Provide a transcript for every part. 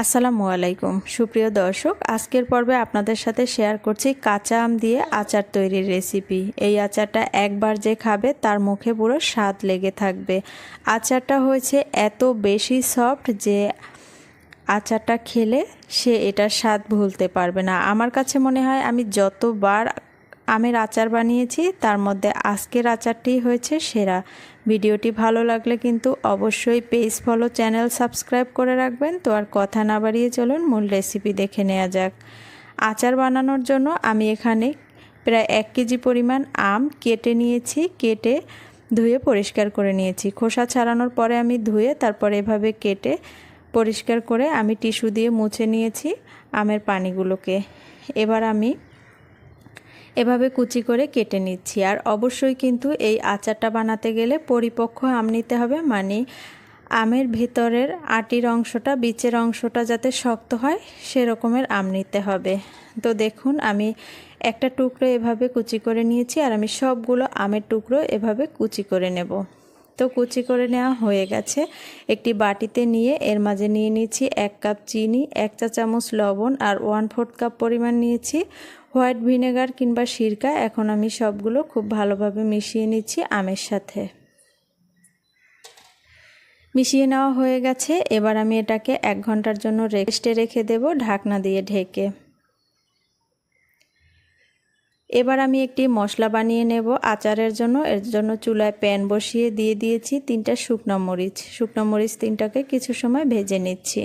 আসসালামু আলাইকুম। সুপ্রিয় দর্শক, আজকের পর্বে আপনাদের সাথে শেয়ার করছি কাঁচা আম দিয়ে আচার তৈরির রেসিপি। এই আচারটা একবার যে খাবে, তার মুখে পুরো স্বাদ লেগে থাকবে। আচারটা হয়েছে এত বেশি সফট যে আচারটা খেলে সে এটার স্বাদ ভুলতে পারবে না। আমার কাছে মনে হয় আমি যতবার আমের আচার বানিয়েছি, তার মধ্যে আজকের আচারটি হয়েছে সেরা। ভিডিওটি ভালো লাগলে কিন্তু অবশ্যই পেজ ফলো, চ্যানেল সাবস্ক্রাইব করে রাখবেন। তো আর কথা না বাড়িয়ে চলুন, মূল রেসিপি দেখে নেওয়া যাক। আচার বানানোর জন্য আমি এখানে প্রায় এক কেজি পরিমাণ আম কেটে নিয়েছি, কেটে ধুয়ে পরিষ্কার করে নিয়েছি। খোসা ছাড়ানোর পরে আমি ধুয়ে তারপর এভাবে কেটে পরিষ্কার করে আমি টিস্যু দিয়ে মুছে নিয়েছি আমের পানিগুলোকে। এবার আমি এভাবে কুচি করে কেটে নিচ্ছি। আর অবশ্যই কিন্তু এই আচারটা বানাতে গেলে পরিপক্ক আম নিতে হবে। মানে আমের ভেতরের আটির অংশটা বিচের অংশটা যাতে শক্ত হয়, সেরকমের আম নিতে হবে। তো দেখুন, আমি একটা টুকরো এভাবে কুচি করে নিয়েছি। আর আমি সবগুলো আমের টুকরো এভাবে কুচি করে নেব। তো কুচি করে নেওয়া হয়ে গেছে। একটি বাটিতে নিয়ে এর মাঝে নিয়ে নিয়েছি এক কাপ চিনি, এক চা চামচ লবণ আর ওয়ান ফোর্থ কাপ পরিমাণ নিয়েছি হোয়াইট ভিনেগার কিংবা সিরকা। এখন আমি সবগুলো খুব ভালোভাবে মিশিয়ে নিচ্ছি আমের সাথে। মিশিয়ে নেওয়া হয়ে গেছে। এবার আমি এটাকে এক ঘণ্টার জন্য রেস্টে রেখে দেব ঢাকনা দিয়ে ঢেকে। এবার আমি একটি মশলা বানিয়ে নেব আচারের জন্য। এর জন্য চুলায় প্যান বসিয়ে দিয়ে দিয়েছি তিনটা শুকনো মরিচ। শুকনো মরিচ তিনটাকে কিছু সময় ভেজে নিচ্ছি।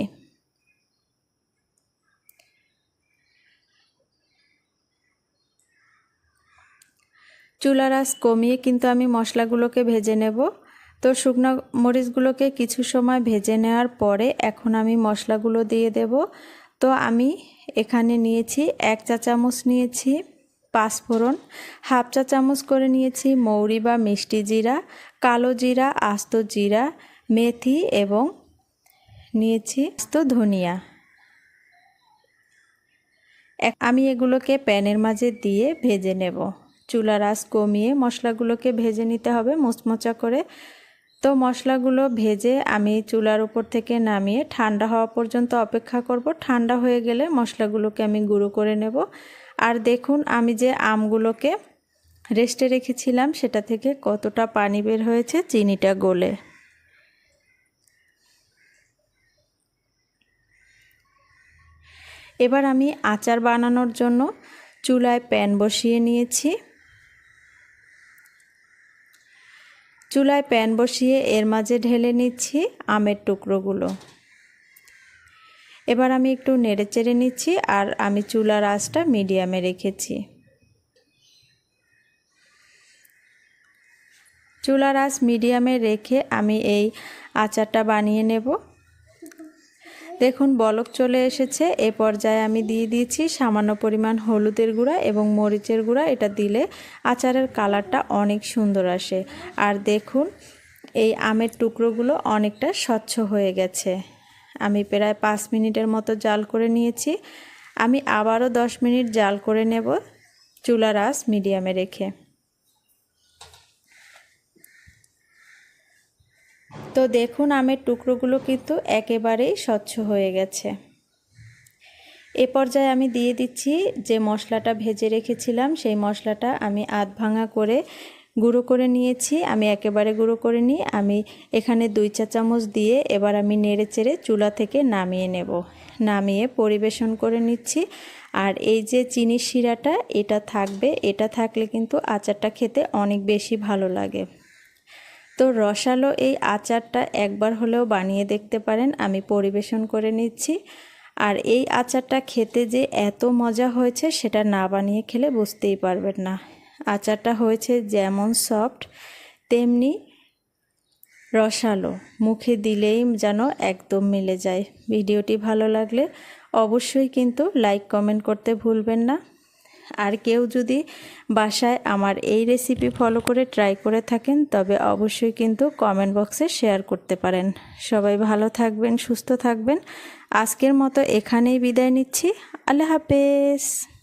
চুলার আঁচ কমিয়ে কিন্তু আমি মশলাগুলোকে ভেজে নেব। তো শুকনো মরিচগুলোকে কিছু সময় ভেজে নেওয়ার পরে এখন আমি মশলাগুলো দিয়ে দেব। তো আমি এখানে নিয়েছি এক চা চামচ নিয়েছি। পাঁচফোড়ন হাফ চা চামচ করে নিয়েছি মৌরি বা মিষ্টি জিরা, কালো জিরা, আস্ত জিরা, মেথি এবং নিয়েছি আস্ত ধনিয়া। আমি এগুলোকে প্যানের মাঝে দিয়ে ভেজে নেব। চুলার আঁচ কমিয়ে মশলাগুলোকে ভেজে নিতে হবে মুচমোচা করে। তো মশলাগুলো ভেজে আমি চুলার উপর থেকে নামিয়ে ঠান্ডা হওয়া পর্যন্ত অপেক্ষা করব। ঠান্ডা হয়ে গেলে মশলাগুলোকে আমি গুঁড়ো করে নেব। আর দেখুন আমি যে আমগুলোকে রেস্টে রেখেছিলাম, সেটা থেকে কতটা পানি বের হয়েছে চিনিটা গলে। এবার আমি আচার বানানোর জন্য চুলায় প্যান বসিয়ে নিয়েছি। চুলায় প্যান বসিয়ে এর মাঝে ঢেলে নিচ্ছি আমের টুকরোগুলো। এবার আমি একটু নেড়ে চেড়ে নিচ্ছি আর আমি চুলার আঁচটা মিডিয়ামে রেখেছি। চুলার আঁচ মিডিয়ামে রেখে আমি এই আচারটা বানিয়ে নেব। দেখুন, বলক চলে এসেছে। এ পর্যায়ে আমি দিয়ে দিয়েছি সামান্য পরিমাণ হলুদের গুঁড়া এবং মরিচের গুঁড়া। এটা দিলে আচারের কালারটা অনেক সুন্দর আসে। আর দেখুন, এই আমের টুকরোগুলো অনেকটা স্বচ্ছ হয়ে গেছে। আমি প্রায় পাঁচ মিনিটের মতো জাল করে নিয়েছি। আমি আবারও দশ মিনিট জাল করে নেব চুলার আঁচ মিডিয়ামে রেখে। তো দেখুন আমের টুকরোগুলো কিন্তু একেবারেই স্বচ্ছ হয়ে গেছে। এ পর্যায়ে আমি দিয়ে দিচ্ছি যে মশলাটা ভেজে রেখেছিলাম, সেই মশলাটা আমি আধ ভাঙা করে গুঁড়ো করে নিয়েছি, আমি একেবারে গুঁড়ো করে নিই, আমি এখানে দুই চা চামচ দিয়ে এবার আমি নেড়ে চেড়ে চুলা থেকে নামিয়ে নেব। নামিয়ে পরিবেশন করে নিচ্ছি। আর এই যে চিনির শিরাটা, এটা থাকবে, এটা থাকলে কিন্তু আচারটা খেতে অনেক বেশি ভালো লাগে। তো রসালো এই আচারটা একবার হলেও বানিয়ে দেখতে পারেন, আমি পরিবেশন করে নিচ্ছি। আর এই আচারটা খেতে যে এত মজা হয়েছে, সেটা না বানিয়ে খেলে বুঝতেই পারবেন না। আচারটা হয়েছে যেমন সফট, তেমনি রসালো। মুখে দিলেই যেন একদম মিলে যায়। ভিডিওটি ভালো লাগলে অবশ্যই কিন্তু লাইক, কমেন্ট করতে ভুলবেন না। আর কেউ যদি বাসায় আমার এই রেসিপি ফলো করে ট্রাই করে থাকেন, তবে অবশ্যই কিন্তু কমেন্ট বক্সে শেয়ার করতে পারেন। সবাই ভালো থাকবেন, সুস্থ থাকবেন। আজকের মতো এখানেই বিদায় নিচ্ছি। আল্লাহ হাফেজ।